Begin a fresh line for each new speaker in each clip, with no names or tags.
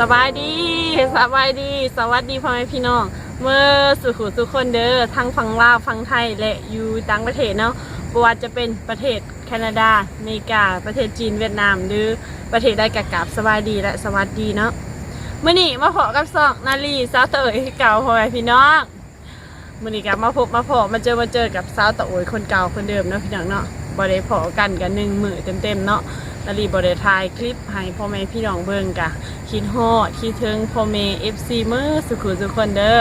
สบายดีสบายดี สวัสดีพ่อแม่พี่น้องเมื่อสุขุสุขคนเด้อทั้งฝั่งลาวฝั่งไทยและอยู่ต่างประเทศเนาะบว่าจะเป็นประเทศแคนาดาอเมริกา ประเทศจีนเวียดนาม หรือประเทศใดกะกราบสบายดีและสวัสดีเนาะเมื่อนี้มาพอกับซอกนาลีสาวเตยเก่าพ่อแม่พี่น้องเมื่อนี้กับมาพบมาพอมาเจอมาเจอกับสาวตะโอยคนเก่าคนเดิมเนาะพี่น้องเนาะ บ่ได้พอกันกันหนึ่งมือเต็มๆเนาะนารีบริทายคลิปให้พ่อแม่พี่น้องเบิ่งกะคิดฮอดคิดถึงพ่อแม่เอฟซีมือสุขุสุขคนเด้อ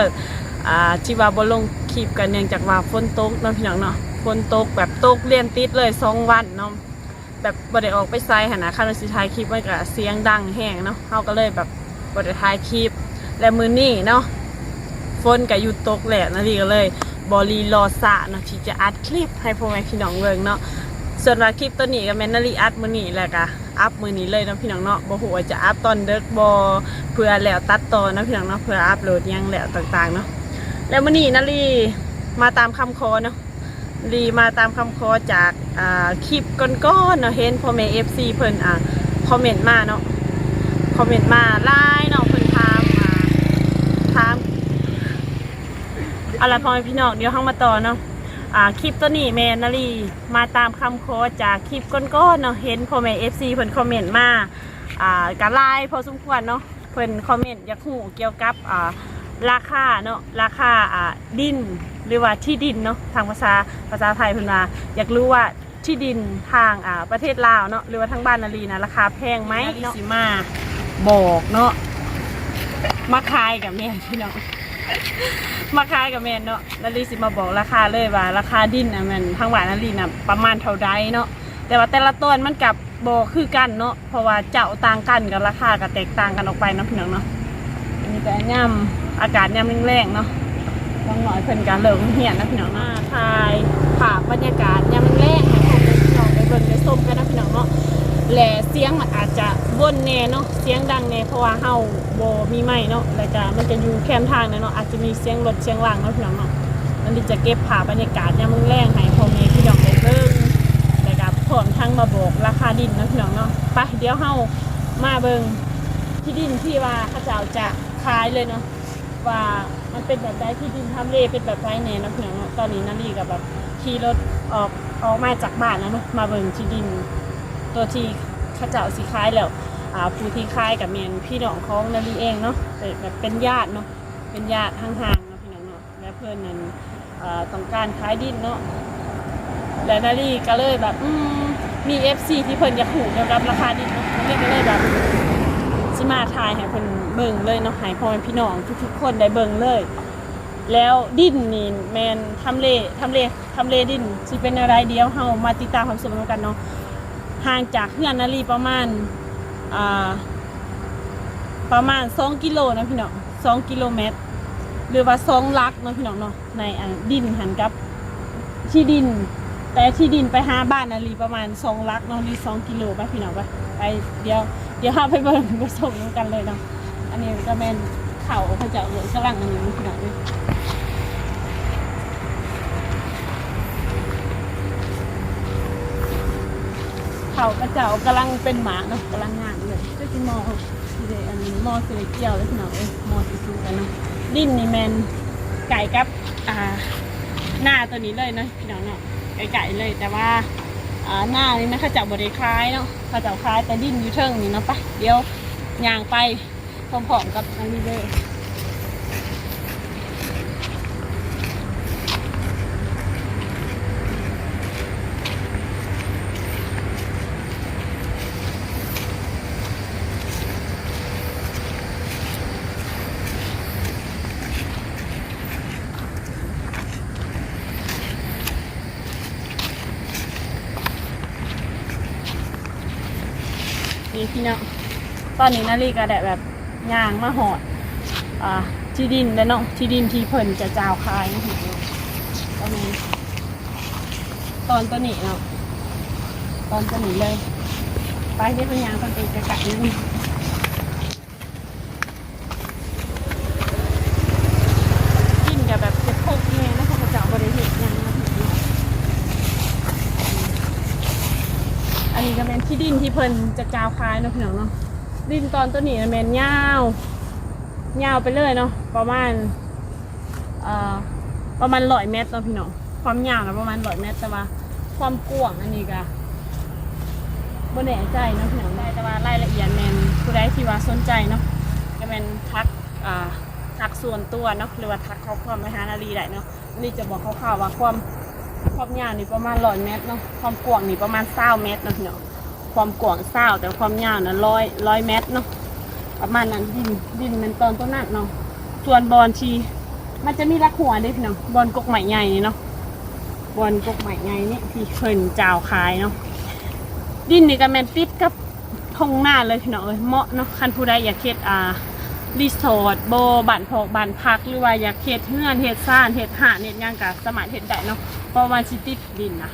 อ่าที่ว่าบ่ลงคลิปกันเนื่องจากว่าฝนตกเนาะพี่น้องเนาะฝนตกแบบตกเรียนติดเลยสองวันเนาะแบบบ่ได้ออกไปไซหันนะคันว่าสิถ่ายคลิปมันก็เสียงดังแห้งเนาะเฮาก็เลยแบบบ่ได้ถ่ายคลิปและมื้อนี้เนาะฝนก็หยุดตกแหละนารีก็เลยบอรีรอสะเนาะที่จะอัดคลิปให้พ่อแม่พี่น้องเบิ่งเนาะ ส่วนว่าคลิปตัวนี้ก็แมนนารีอัดมือนี้แหละกะอัพมือนี้เลยนะพี่น้องเนาะบ่ฮู้ว่าจะอัพตอนเด็กบ่เพื่อแล้วตัดต่อนะพี่น้องเนาะเพื่ออัพโหลดยังแล้วต่างๆเนาะแล้วมือนี้นารีมาตามคำขอเนาะรีมาตามคำขอจากอ่าคลิปก้อนๆเนาะเห็นพ่อแม่ FC เพิ่นอ่าคอมเมนต์มาเนาะคอมเมนต์มาไลน์เนาะเพิ่นถามอ่าถามอะไรพ่อแม่พี่น้องเดี๋ยวเฮามาต่อเนาะ อ่าคลิปตัวนี้แมนนารีมาตามคำโค้ดจากคลิปก้อนๆเนาะเห็นพ่อแม่เอฟซีเพิ่นคอมเมนต์มาอ่าการไลน์พอสมควรเนาะเพิ่นคอมเมนต์อยากหูเกี่ยวกับอ่าราคาเนาะราคาอ่าดินหรือว่าที่ดินเนาะทางภาษาภาษาไทยเพิ่นว่าอยากรู้ว่าที่ดินทางอ่าประเทศลาวเนาะหรือว่าทางบ้านนารีนะราคาแพงไหมเนาะสิมาบอกเนาะมาขายกับแม่พี่น้อง มาขายกับแมนเนาะนาลีสิมาบอกราคาเลยว่า ราคาดินนะแมนทางหวานนาลีนะประมาณเท่าใดเนาะแต่ว่าแต่ละต้นมันกับโบคือกันเนาะเพราะว่าเจ้าต่างกันกับราคาก็แตกต่างกันออกไปเนาะพี่น้องเนาะอันนี้ก็ย่ำอากาศย่ำแรงๆเนาะบางหน่อยเพิ่นการเลิกเหียนนะพี่น้องมาถ่ายภาพบรรยากาศย่ำแรงๆให้พ่อแม่พี่น้องไปเบิ่งไปส้มกันนะพี่น้องเนาะ และเสียงมันอาจจะวนแน่เนาะเสียงดังแน่เพราะว่าเฮาโบมีไม้เนาะแล้วก็มันจะอยู่แคมทางนะเนาะอาจจะมีเสียงรถเสียงล่างเนาะพี่น้องเนาะมันจะเก็บภาพบรรยากาศยามมื้อแรงให้พ่อแม่พี่น้องได้เบิ่งแล้วก็พร้อมทั้งมาบอกราคาดินเนาะพี่น้องเนาะไปเดี๋ยวเฮามาเบิ่งที่ดินที่ว่าเขาเจ้าจะขายเลยเนาะว่ามันเป็นแบบใดที่ดินทำเลเป็นแบบไรแน่เนาะพี่น้องเนาะตอนนี้นาลีกับแบบขี่รถออกออกมาจากบ้านนะเนาะมาเบิ่งที่ดิน ตัวที่ข้าเจ้าสีคล้ายแล้วอ่าผู้ที่คล้ายกับเมียนพี่น้องของนาลีเองเนาะเป็นแบบเป็นญาติเนาะเป็นญาติห่างๆเนาะพี่น้องเนาะและเพื่อนนั้นอ่าต้องการขายดินเนาะและนาลีก็เลยแบบอืมมีเอฟซีที่เพิ่นอยากหูเกี่ยวกับราคาดินเนาะนาลีก็เลยแบบสิมาทายให้เพิ่นเบิ่งเลยเนาะให้พ่อแม่พี่น้องทุกๆคนได้เบิ่งเลยแล้วดินนี่แมนทำเลทำเลทำเลดินสิเป็นอะไรเดียวเฮามาติดตามความสนุกกันเนาะ ห่างจากเฮือนนาลีประมาณอ่าประมาณสองกิโลนะพี่น้องสองกิโลเมตร หรือว่าสองลักเนาะพี่น้องเนาะในดินหันกับที่ดิน แต่ที่ดินไปหาบ้านนาลีประมาณสองลักเนาะนีสองกิโลไปพี่น้องไปไปเดี๋ยวเดี๋ยวเราไปเบิ่งไปส่งกันเลยเนาะอันนี้ก็แม่นเข่าเขาจะเลืองกำลังอันนี้พี่น้องเอ้ย เขากระเจ้ากำลังเป็นหมาเนาะกำลังงานเลยก็จะมอสิเดอันนี้มอสิเดเกี่ยวแล้วพี่น้องเอ้มอสิซูกันเนาะดิ้นนี่แมนไก่กับอ่าหน้าตัวนี้เลยเนาะพี่น้องเนาะไก่ๆเลยแต่ว่าอ่าหน้านี่นะเข้าเจ้าบริคล้ายเนาะข้าเจ้าคล้ายแต่ดิ้นอยู่เทิงนี่เนาะปะเดี๋ยวยางไปพร้อมๆกับอันนี้เลย นี่พี่น้องตอนนี้นาฬิกาแดดแบบย่างมาหอดอ่าที่ดินแล้วเนาะที่ดินที่เพิ่นจะจาวคายนะพี่น้องตอนนี้ ตอนตัวนี้เนาะตอนตัวนี้เลย ไปเดี๋ยวเป็นยางตอนเป็นกระกะนิดนึงกินกับแบบเจ็บโคกแม่นะเพราะเขาจะเอาบริเหตุยังนะพี่น้อง อันนี้ก็เป็นที่ดินที่เพิ่นจะจาวคายเนาะพี่น้องเนาะดินตอนตัวนี้นะแมนยาวยาวไปเลยเนาะประมาณเอ่อประมาณร้อยเมตรเนาะพี่น้องความยาวนะประมาณร้อยเมตรแต่ว่า ความกว้างอันนี้ก็บ่แน่ใจเนาะพี่น้องได้แต่ว่ารายละเอียดแมนผู้ใดที่ว่าสนใจเนาะก็แมนทักอ่าทักส่วนตัวเนาะหรือว่าทักข้อความไปหานาลีได้เนาะนาลีจะบอกคร่าวๆว่าความความยาวนี่ประมาณร้อยเมตรเนาะความกว้างนี่ประมาณเศร้าเมตรเนาะพี่น้อง ความกว้างเศร้าแต่ความยาวนะร้อยร้อยเมตรเนาะประมาณนั้นดินดินมันตอนต้นนั้นเนาะส่วนบอลชี มันจะมีรักหัวด้พี่น้องบอลกกใหม่ใหญ่นี่เนาะบอลกกใหม่ใหญ่นี่ที่เพิ่นจาวขายเนาะดินนี่ก็แมนติดกับทงหน้าเลยพี่น้องเอ้ยเหมาะเนาะคันผู้ใดอยากเฮ็ดอ่ารีสอร์ทโบบ้านพอกบ้านพักหรือว่าอยากเฮ็ดเฮือนเฮ็ดซ่านเฮ็ดหาเฮ็ดหยังก็สามารถเฮ็ดได้เนาะเพราะว่าสิติดดินนะ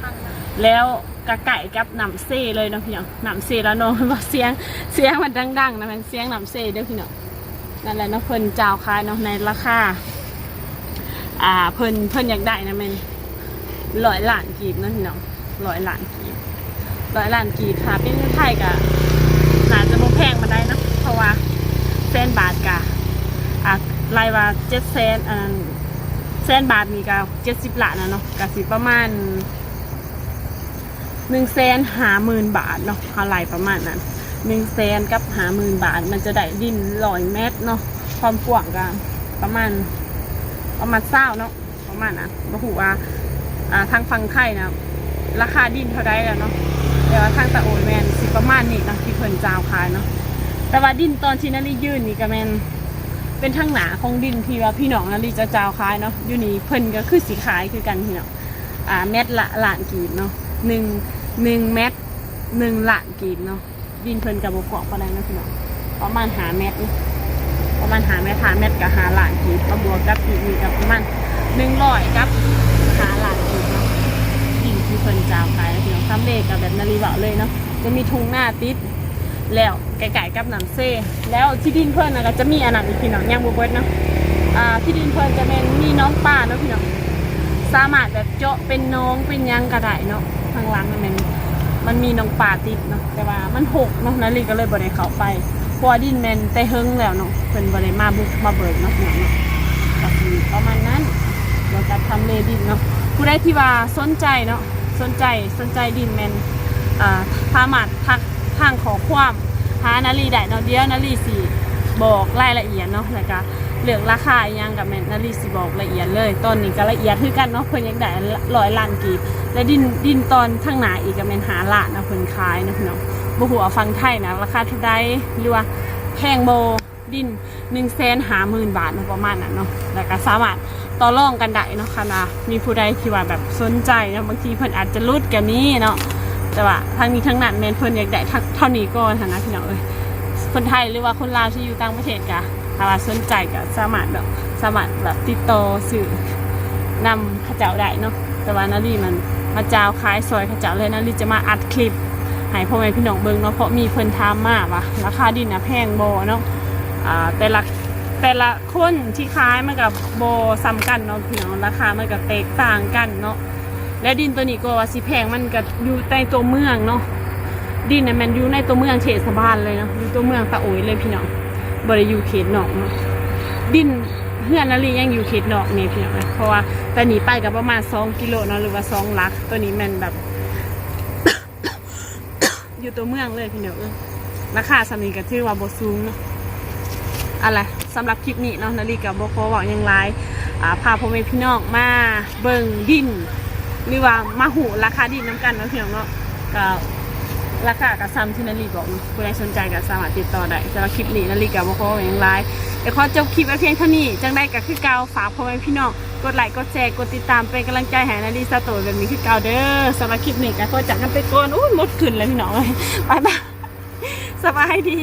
แล้วกะไก่กับหนำเซ่เลยเนาะพี่น้องหนำเซ่แล้วเนาะว่าเสียงเสียงมันดังๆนะมันเสียงหนำเซ่เด้อพี่น้องนั่นแหละเนาะเพิ่นเจ้าขายเนาะในราคาอ่าเพิ่นเพิ่นอยากได้นะแม่นร้อยล้านกีบเนาะพี่น้องร้อยล้านกีบร้อยล้านกีบค่ะเป็นไทยกะน่าจะบ่แพงมาได้เนาะเพราะว่าเส้นบาทกะอะรายว่าเจ็ดเซนอันเส้นบาทนี่ก็เจ็ดสิบล้านนะเนาะกะสิประมาณ หนึ่งแสนหาหมื่นบาทเนาะอะไรประมาณนั้นหนึ่งแสนกับหาหมื่นบาท มันจะได้ดินลอยเมตรเนาะความกว้างกันประมาณประมาณเศร้าเนาะประมาณนะบ่หูว่าอ่าทางฟังไข่นะราคาดินเท่าไดแล้วเนาะแต่ว่าทางตะโอนแมนสิประมาณนี้นะที่เพิ่นจาวขายเนาะแต่ว่าดินตอนที่นารียื่นนี่ก็แมนเป็นทางหนาของดินที่ว่าพี่น้องนารีจะจาวขายเนาะอยู่นี่เพิ่นก็คือสีขายคือกันพี่น้องอ่าเม็ดละล้านกีบเนาะ หนึ่งหนึ่งเมตรหนึ่งหลากีบเนาะดินเพิ่นกับบกเกาะปานใดเนะพี่น้องประมาณหาเมตรเนาะประมาณหาเมตรหาเมตรกับหาหลากีบมาบวกกับอีกนี่กับประมาณหนึ่งร้อยกับหาหลากีบเนาะดินที่เพิ่นจาวขายแล้วพี่น้องทำเลขกับแบบนารีบะเลยเนาะจะมีทุ่งหน้าติดแล้วไก่ๆกับหนำเซ่แล้วที่ดินเพิ่นนะก็จะมีอันนั้นอีกพี่น้องยังบ่เบิดเนาะอ่าที่ดินเพิ่นจะเป็นมีน้องป่าเนาะพี่น้องสามารถแบบเจาะเป็นน้องเป็นยังก็ไดเนาะ ทางหลังมันมันมันมีน้องป่าติดเนาะแต่ว่ามันหกเนาะนาลีก็เลยบ่ได้เขาไปพวดินแมนแต่เฮิงแล้วเนาะเพิ่นบ่ได้มาบุกมาเบิกเนาะพี่น้องเนาะก็คือประมาณนั้นเราจะทำเลดินเนาะผู้ใดที่ว่าสนใจเนาะสนใจสนใจดินแมนอ่าสามาทักทางขอความหานาลีได้เนาะเดี๋ยวนาลีสิบอกรายละเอียดเนาะแล้วก็ เรื่องราคาอิหยังกับแมนนารีสิบอกละเอียดเลย ตอนนี้ก็ละเอียดคือกันเนาะเพิ่นยังได้ร้อยล้านกีบ และดินดินตอนข้างหนาอีกก็แมนหาล้านะเพิ่นขายนะพี่น้องบ่ฮู้ว่าฟังไทยนะราคาเท่าใดหรือว่าแพงโบดิน1 5 0 0 0 0บาทนะประมาณนั้นเนาะแล้วก็สามารถต่อรองกันได้เนาะค่ะนะมีผู้ใดที่ว่าแบบสนใจนะบางทีเพิ่นอาจจะรุดกันนี้เนาะแต่ว่าทางนี้ทางนั้นแมนเพิ่นอยากได้เท่านี้ก่อนหั้นนะพี่น้องเอ้ยคนไทยหรือว่าคนลาวที่อยู่ต่างประเทศกะ ถ้าว่าสนใจก็สามารถแบบสามารถแบบติดต่อสื่อนำข้าเจ้าได้เนาะแต่ว่านารีมันมาจ้าวขายซอยข้าเจ้าเลยนารีจะมาอัดคลิปให้พ่อแม่พี่น้องเบิ่งเนาะเพราะมีเพิ่นถามมาว่าราคาดินนะแพงบ่เนาะอ่าแต่ละแต่ละคนที่ขายมันกับโบซ้ำกันเนาะพี่น้องราคามันก็แตกต่างกันเนาะและดินตัวนี้ก็ว่าสิแพงมันก็อยู่ในตัวเมืองเนาะดินน่ะมันอยู่ในตัวเมืองเขตสะพานเลยเนาะอยู่ตัวเมืองตะโอยเลยพี่น้อง บริยูเขตนอกเนาะดินเพื่อนนาลียังอยู่เขตนอกนี่พี่น้องเอ้ยเพราะว่าตอนนี้ไปกับประมาณ2กิโลเนาะหรือว่า2ลัก ตัวนี้มันแบบ อยู่ตัวเมืองเลยพี่น้องเอ้ยราคาสำนีก็ถือว่าบสูงเนาะอะไรสำหรับคลิปนี้เนาะนาลีกับโบ่ขอเว้าหยังหลายอ่าพาพ่อแม่พี่น้องมาเบิ่งดินหรือว่ามาหูราคาดินน้ำกันเนาะพี่น้องเนาะก็ ราคากับซ้ำที่นาลีบอกาผู้ใดสนใจก็สามารถติดต่อได้สำหรับคลิปนี้นาลีกับบอกว่าอย่างไรเดี๋ยวขอจบคลิปไว้เพียงเท่านี้จังได้ก็คือเกาฝากพ่อแม่พี่น้องกดไลค์กดแชร์กดติดตามเป็นกำลังใจให้นาลีสโตร์แบบนี้คือเกาเด้อสำหรับคลิปนี้ก็ขอจากกันไปก่อนอู้หมดขึ้นเลยพี่น้องเลยไปบายสบายดี